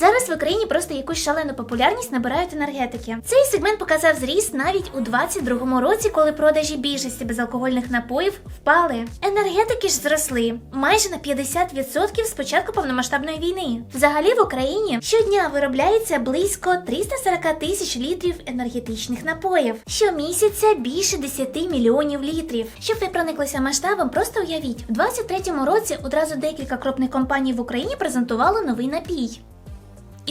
Зараз в Україні просто якусь шалену популярність набирають енергетики. Цей сегмент показав зріст навіть у 22-му році, коли продажі більшості безалкогольних напоїв впали. Енергетики ж зросли майже на 50% з початку повномасштабної війни. Взагалі в Україні щодня виробляється близько 340 тисяч літрів енергетичних напоїв. Щомісяця більше 10 мільйонів літрів. Щоб ви прониклися масштабом, просто уявіть, в 23-му році одразу декілька крупних компаній в Україні презентували новий напій.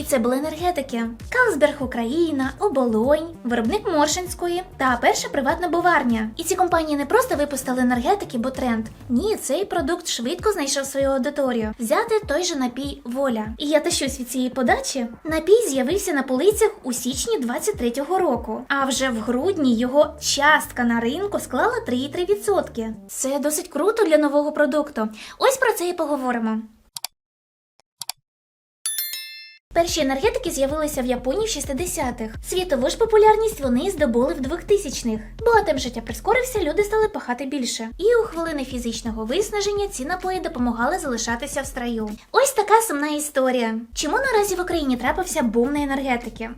І це були енергетики: Калсберг Україна, Оболонь, виробник Моршинської та перша приватна буварня. І ці компанії не просто випустили енергетики, бо тренд. Ні, цей продукт швидко знайшов свою аудиторію. Взяти той же напій Воля. І я тащусь від цієї подачі. Напій з'явився на полицях у січні 23-го року. А вже в грудні його частка на ринку склала 3,3%. Це досить круто для нового продукту. Ось про це і поговоримо. Перші енергетики з'явилися в Японії в 60-х. Світову ж популярність вони здобули в 2000-х. Бо темп життя прискорився, люди стали пахати більше. І у хвилини фізичного виснаження ці напої допомагали залишатися в строю. Ось така сумна історія. Чому наразі в Україні трапився бум на енергетики?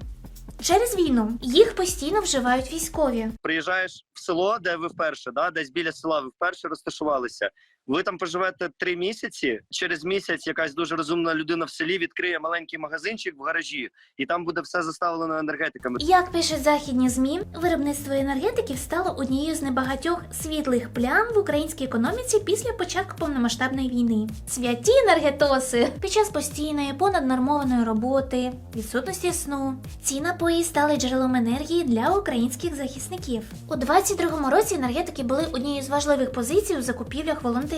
Через війну їх постійно вживають військові. приїжджаєш в село, де ви вперше, да, десь біля села ви вперше розташувалися. Ви там поживете три місяці. Через місяць якась дуже розумна людина в селі відкриє маленький магазинчик в гаражі, і там буде все заставлено енергетиками. Як пишуть західні змі, виробництво енергетиків стало однією з небагатьох світлих плям в українській економіці після початку повномасштабної війни. Святі енергетоси під час постійної понаднормованої роботи, відсутності сну. Ці напої стали джерелом енергії для українських захисників. У 22-му році енергетики були однією з важливих позицій у закупівлях волонтерів.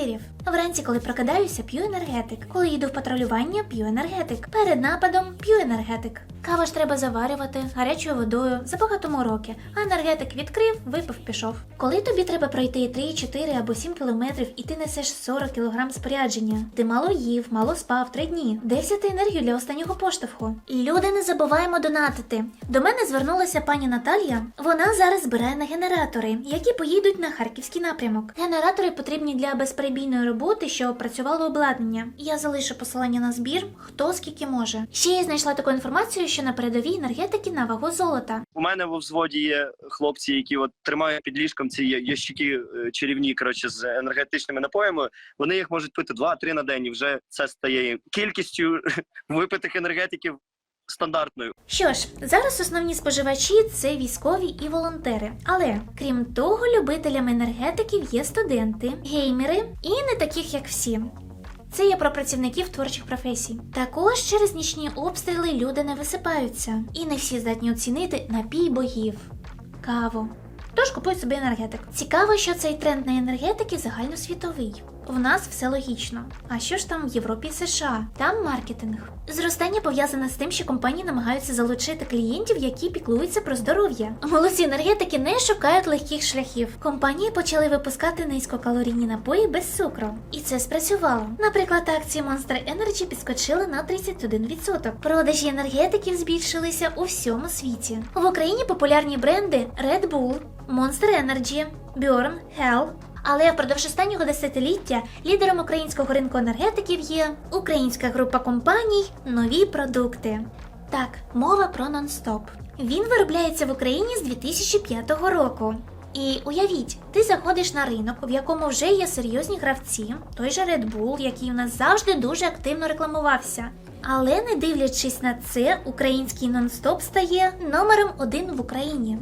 Вранці, коли прокидаюся, п'ю енергетик. Коли їду в патрулювання, п'ю енергетик. Перед нападом п'ю енергетик. Каву ж треба заварювати гарячою водою за багато мороки, а енергетик відкрив, випив, пішов. Коли тобі треба пройти 3, 4 або 7 кілометрів і ти несеш 40 кілограм спорядження, ти мало їв, мало спав 3 дні. Де взяти енергію для останнього поштовху? Люди, не забуваємо донатити. До мене звернулася пані Наталія. Вона зараз збирає на генератори, які поїдуть на харківський напрямок. Генератори потрібні для безперебійної роботи, щоб працювало обладнання. Я залишу посилання на збір, хто скільки може. Ще я знайшла таку інформацію, що на передовій енергетики на вагу золота. У мене в взводі є хлопці, які от тримають під ліжком ці ящики е, чарівні, коротше, з енергетичними напоями. Вони їх можуть пити 2-3 на день, і вже це стає кількістю випитих енергетиків стандартною. Що ж, зараз основні споживачі це військові і волонтери. Але крім того, любителями енергетиків є студенти, геймери і не таких, як всі. Це є про працівників творчих професій. Також через нічні обстріли люди не висипаються, і не всі здатні оцінити напій богів, каву. Тож купують собі енергетик. Цікаво, що цей тренд на енергетики загальносвітовий. В нас все логічно. А що ж там в Європі і США? Там маркетинг. Зростання пов'язане з тим, що компанії намагаються залучити клієнтів, які піклуються про здоров'я. Молодці енергетики не шукають легких шляхів. Компанії почали випускати низькокалорійні напої без цукру, і це спрацювало. Наприклад, акції Monster Energy підскочили на 31%. Продажі енергетиків збільшилися у всьому світі. В Україні популярні бренди Red Bull, Monster Energy, Burn, Hell, але впродовж останнього десятиліття лідером українського ринку енергетиків є українська група компаній Нові продукти. Так, мова про нон-стоп. Він виробляється в Україні з 2005 року. І уявіть, ти заходиш на ринок, в якому вже є серйозні гравці, той же Red Bull, який у нас завжди дуже активно рекламувався. Але не дивлячись на це, український нон-стоп стає номером один в Україні.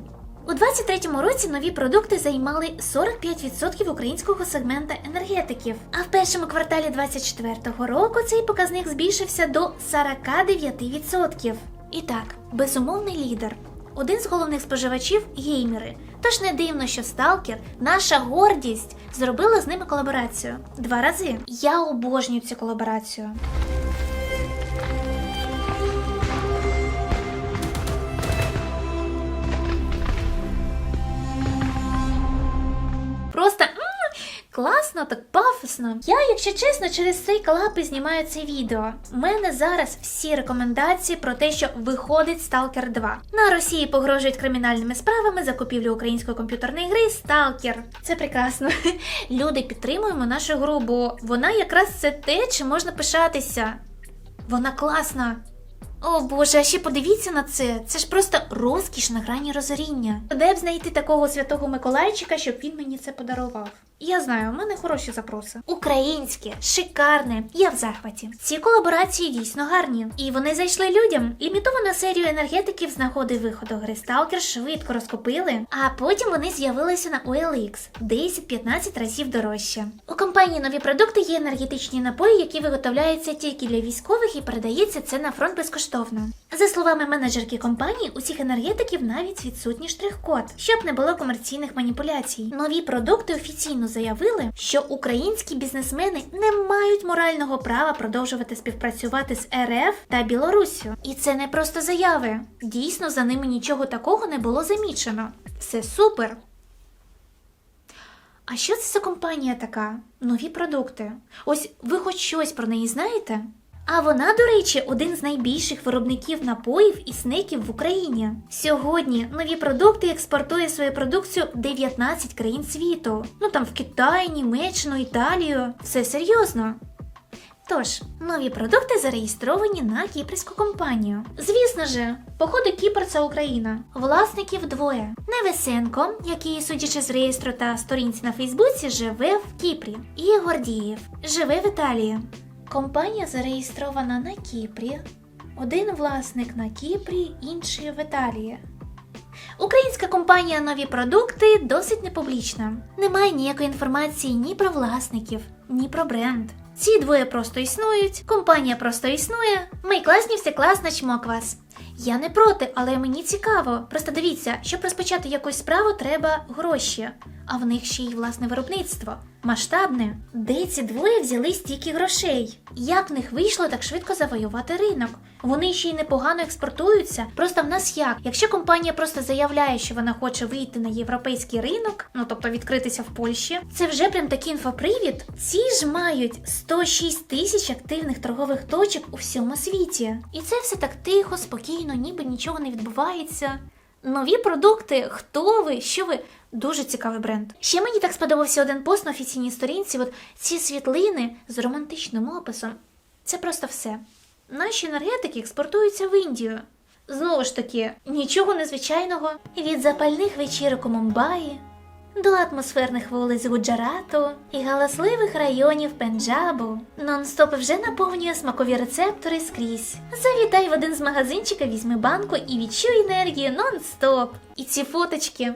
У 23-му році нові продукти займали 45% українського сегмента енергетиків. А в першому кварталі 24-го року цей показник збільшився до 49%. І так, безумовний лідер. Один з головних споживачів геймери. Тож не дивно, що Сталкер, наша гордість, зробила з ними колаборацію два рази. Я обожнюю цю колаборацію. Класно, так пафосно. Я, якщо чесно, через цей колап і знімаю це відео. У мене зараз всі рекомендації про те, що виходить Stalker 2. На Росії погрожують кримінальними справами за купівлю української комп'ютерної гри Stalker. Це прекрасно. Люди підтримуємо нашу гру, бо вона якраз це те, чим можна пишатися. Вона класна. О боже, а ще подивіться на це. Це ж просто розкіш на грані розоріння. Де б знайти такого святого Миколайчика, щоб він мені це подарував? Я знаю, у мене хороші запроси. Українське, шикарне, я в захваті. Ці колаборації дійсно гарні. І вони зайшли людям. Лімітовану серію енергетиків з нагоди виходу гри Stalker швидко розкупили, а потім вони з'явилися на OLX 10-15 разів дорожче. У компанії нові продукти є енергетичні напої, які виготовляються тільки для військових і передається це на фронт безкоштовно. За словами менеджерки компанії, у цих енергетиків навіть відсутній штрих-код, щоб не було комерційних маніпуляцій. Нові продукти офіційно заявили, що українські бізнесмени не мають морального права продовжувати співпрацювати з РФ та Білоруссю. І це не просто заяви. Дійсно, за ними нічого такого не було замічено. Все супер. А що це за компанія така? Нові продукти. Ось ви хоч щось про неї знаєте? А вона, до речі, один з найбільших виробників напоїв і снеків в Україні. Сьогодні нові продукти експортує свою продукцію в 19 країн світу. Ну там в Китай, Німеччину, Італію. Все серйозно. Тож, нові продукти зареєстровані на кіпрську компанію. Звісно же, походу Кіпр це Україна. Власників двоє. Невесенко, який, судячи з реєстру та сторінці на Фейсбуці, живе в Кіпрі, і Гордієв живе в Італії. Компанія зареєстрована на Кіпрі. Один власник на Кіпрі, інший в Італії. Українська компанія Нові продукти досить непублічна. Немає ніякої інформації ні про власників, ні про бренд. Ці двоє просто існують, компанія просто існує. Ми класні, все класно, чмок вас. Я не проти, але мені цікаво. Просто дивіться, щоб розпочати якусь справу, треба гроші. А в них ще й власне виробництво. Масштабне. Де ці двоє взяли стільки грошей? Як в них вийшло так швидко завоювати ринок? Вони ще й непогано експортуються. Просто в нас як? Якщо компанія просто заявляє, що вона хоче вийти на європейський ринок, ну тобто відкритися в Польщі, це вже прям такий інфопривід. Ці ж мають 106 тисяч активних торгових точок у всьому світі. І це все так тихо, спокійно, ніби нічого не відбувається. Нові продукти, хто ви, що ви? Дуже цікавий бренд. Ще мені так сподобався один пост на офіційній сторінці. От ці світлини з романтичним описом. Це просто все. Наші енергетики експортуються в Індію. Знову ж таки, нічого незвичайного від запальних вечірок у Мумбаї до атмосферних вулиць Гуджарату і галасливих районів Пенджабу. Нон-стоп вже наповнює смакові рецептори скрізь. Завітай в один з магазинчика, візьми банку і відчуй енергію нон-стоп. І ці фоточки.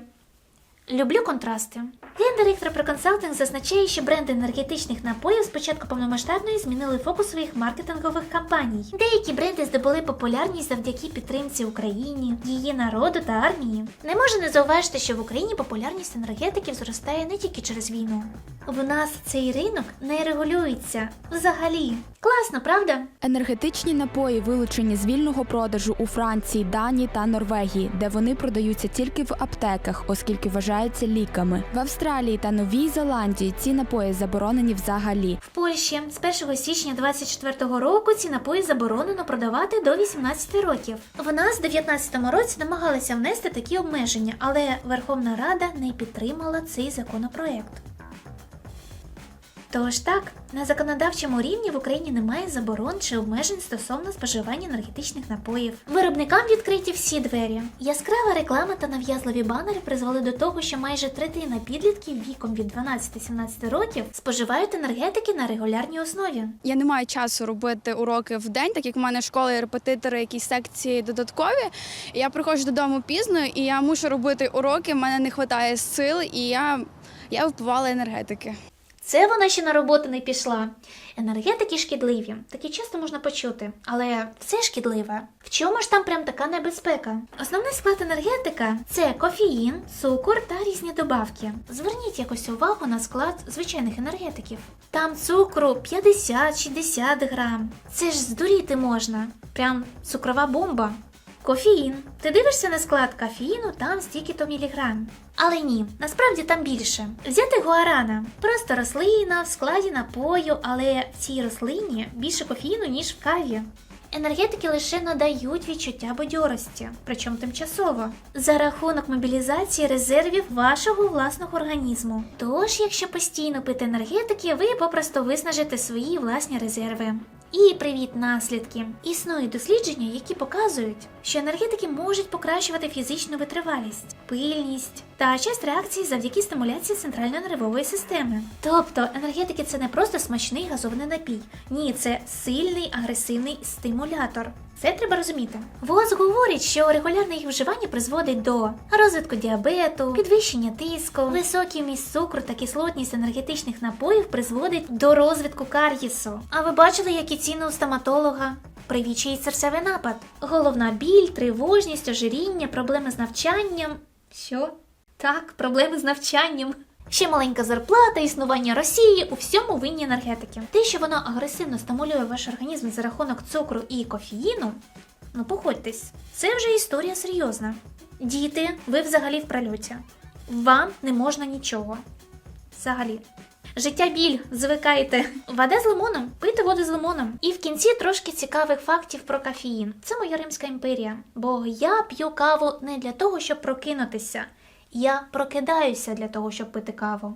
Люблю контрасти. Гендиректор про консалтинг зазначає, що бренди енергетичних напоїв з початку повномасштабної змінили фокус своїх маркетингових кампаній. Деякі бренди здобули популярність завдяки підтримці Україні, її народу та армії. Не можу не зауважити, що в Україні популярність енергетиків зростає не тільки через війну. В нас цей ринок не регулюється взагалі. Класно, правда? Енергетичні напої вилучені з вільного продажу у Франції, Данії та Норвегії, де вони продаються тільки в аптеках, оскільки вважаються ліками. В Австралії та Новій Зеландії ці напої заборонені взагалі. В Польщі з 1 січня 2024 року ці напої заборонено продавати до 18 років. В нас в 2019 році намагалися внести такі обмеження, але Верховна Рада не підтримала цей законопроект. Тож так, на законодавчому рівні в Україні немає заборон чи обмежень стосовно споживання енергетичних напоїв. Виробникам відкриті всі двері. Яскрава реклама та нав'язливі банери призвели до того, що майже третина підлітків віком від 12-17 років споживають енергетики на регулярній основі. Я не маю часу робити уроки в день, так як в мене школа і репетитори, якісь секції додаткові. Я приходжу додому пізно, і я мушу робити уроки. в мене не вистачає сил, і я, я випивала енергетики. Це вона ще на роботу не пішла. Енергетики шкідливі, такі часто можна почути, але все шкідливе. В чому ж там прям така небезпека? Основний склад енергетика це кофеїн, цукор та різні добавки. Зверніть якось увагу на склад звичайних енергетиків. Там цукру 50-60 грам. Це ж здуріти можна. Прям цукрова бомба. Кофеїн. Ти дивишся на склад кофеїну, там стільки-то міліграм. Але ні, насправді там більше. Взяти гуарана. Просто рослина в складі напою, але в цій рослині більше кофеїну, ніж в каві. Енергетики лише надають відчуття бадьорості, причому тимчасово, за рахунок мобілізації резервів вашого власного організму. Тож, якщо постійно пити енергетики, ви попросту виснажите свої власні резерви. І привіт, наслідки. Існують дослідження, які показують, що енергетики можуть покращувати фізичну витривалість, пильність та час реакції завдяки стимуляції центральної нервової системи. Тобто енергетики це не просто смачний газований напій. Ні, це сильний агресивний стимулятор. Це треба розуміти. ВОЗ говорить, що регулярне їх вживання призводить до розвитку діабету, підвищення тиску, високий вміст цукру та кислотність енергетичних напоїв призводить до розвитку кар'єсу. А ви бачили, які ціни у стоматолога? Привічий серцевий напад, головна біль, тривожність, ожиріння, проблеми з навчанням. Що? Так, проблеми з навчанням. Ще маленька зарплата, існування Росії у всьому винні енергетики. Те, що воно агресивно стимулює ваш організм за рахунок цукру і кофеїну, ну погодьтесь, це вже історія серйозна. Діти, ви взагалі в прольоті. Вам не можна нічого. Взагалі. Життя біль, звикайте. Вода з лимоном, пийте воду з лимоном. І в кінці трошки цікавих фактів про кофеїн. Це моя Римська імперія. Бо я п'ю каву не для того, щоб прокинутися. Я прокидаюся для того, щоб пити каву.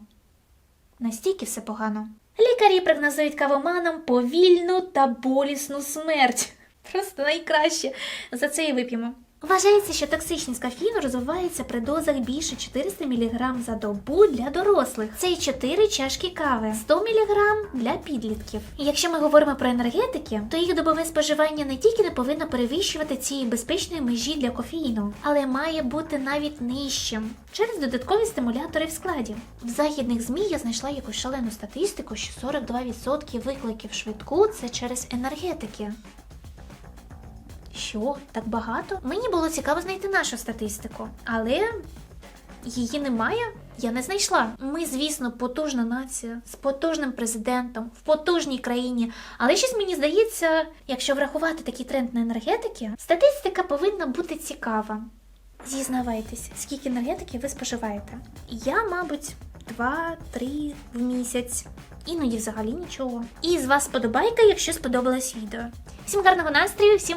Настільки все погано. Лікарі прогнозують кавоманам повільну та болісну смерть. Просто найкраще. За це і вип'ємо. Вважається, що токсичність кофеїну розвивається при дозах більше 400 мг за добу для дорослих. Це й 4 чашки кави, 100 мг для підлітків. І якщо ми говоримо про енергетики, то їх добове споживання не тільки не повинно перевищувати цієї безпечної межі для кофеїну, але має бути навіть нижчим через додаткові стимулятори в складі. В західних ЗМІ я знайшла якусь шалену статистику, що 42% викликів швидку це через енергетики. Що, так багато? Мені було цікаво знайти нашу статистику, але її немає. Я не знайшла. Ми, звісно, потужна нація з потужним президентом в потужній країні. Але щось мені здається, якщо врахувати такий тренд на енергетики, статистика повинна бути цікава. Зізнавайтесь, скільки енергетики ви споживаєте? Я, мабуть, 2-3 в місяць. Іноді взагалі нічого. І з вас подобайка, якщо сподобалось відео. Всім гарного настрою, всім!